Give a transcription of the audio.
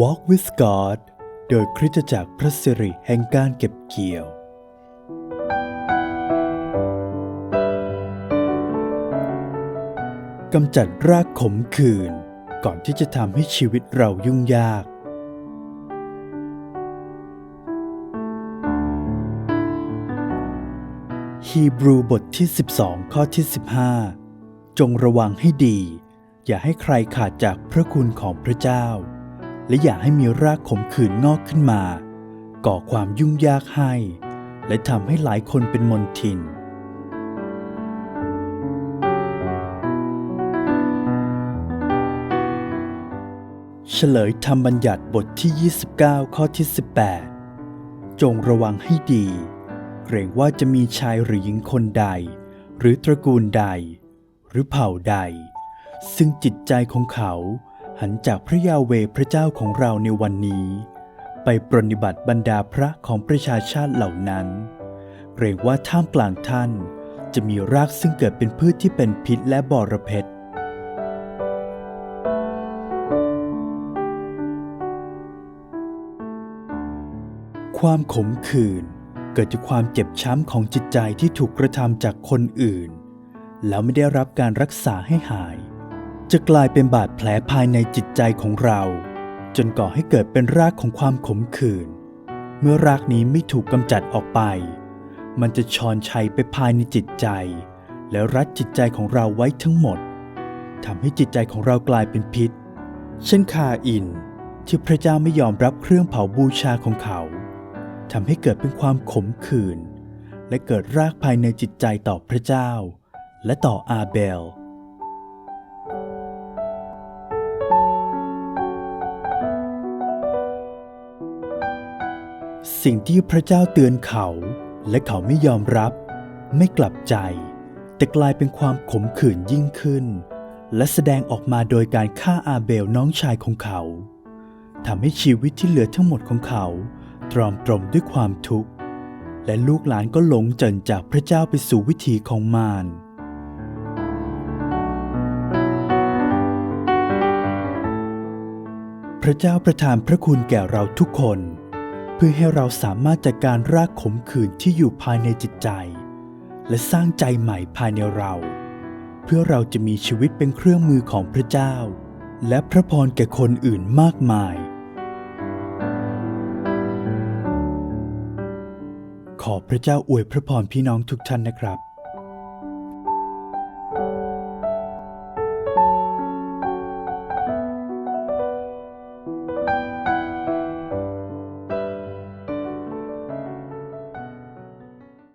Walk with God โดยคริสตจักรพระสิริแห่งการเก็บเกี่ยว กำจัดรากขมขื่นก่อนที่จะทำให้ชีวิตเรายุ่งยาก ฮีบรูบทที่ 12 ข้อที่ 15 จงระวังให้ดี อย่าให้ใครขาดจากพระคุณของพระเจ้า และอย่าให้มีรากขมขื่นงอกขึ้นมา ก่อความยุ่งยากให้ และทำให้หลายคนเป็นมนทิน เฉลยธรรมบัญญัติบทที่ 29 ข้อที่ 18 จงระวังให้ดี เกรงว่าจะมีชายหรือหญิงคนใด หรือตระกูลใด หรือเผ่าใด ซึ่งจิตใจของเขาหันจากพระยาเวพระเจ้าของเราในวันนี้ ไปปรนนิบัติบรรดาพระของประชาชาติเหล่านั้น เกรงว่าท่ามกลางท่านจะมีรากซึ่งเกิดเป็นพืชที่เป็นพิษและบอระเพ็ดความขมขื่นเกิดจากความเจ็บช้ำของจิตใจที่ถูกกระทำจากคนอื่น แล้วไม่ได้รับการรักษาให้หาย จะกลายเป็นบาดแผลภายในจิตใจของเรา จนก่อให้เกิดเป็นรากของความขมขื่น เมื่อรากนี้ไม่ถูกกำจัดออกไป มันจะชอนชัยไปภายในจิตใจ และรัดจิตใจของเราไว้ทั้งหมดทำให้จิตใจของเรากลายเป็นพิษ เช่นคาอินที่พระเจ้าไม่ยอมรับเครื่องเผาบูชาของเขาทำให้เกิดเป็นความขมขื่นและเกิดรากภายในจิตใจต่อพระเจ้า และต่ออาเบล สิ่งที่พระเจ้าเตือนเขาและเขาไม่ยอมรับ ไม่กลับใจ แต่กลายเป็นความขมขื่นยิ่งขึ้น และแสดงออกมาโดยการฆ่าอาเบลน้องชายของเขาทำให้ชีวิตที่เหลือทั้งหมดของเขาตรอมตรมด้วยความทุกข์ และลูกหลานก็หลงเจนจากพระเจ้าไปสู่วิถีของมารพระเจ้าประทานพระคุณแก่เราทุกคน พื่อให้เราสามารถจัดการรากขมขื่นที่อยู่ภายในจิตใจ และสร้างใจใหม่ภายในเรา เพื่อเราจะมีชีวิตเป็นเครื่องมือของพระเจ้า และพระพรแก่คนอื่นมากมาย ขอพระเจ้าอวยพระพรพี่น้องทุกท่านนะครับ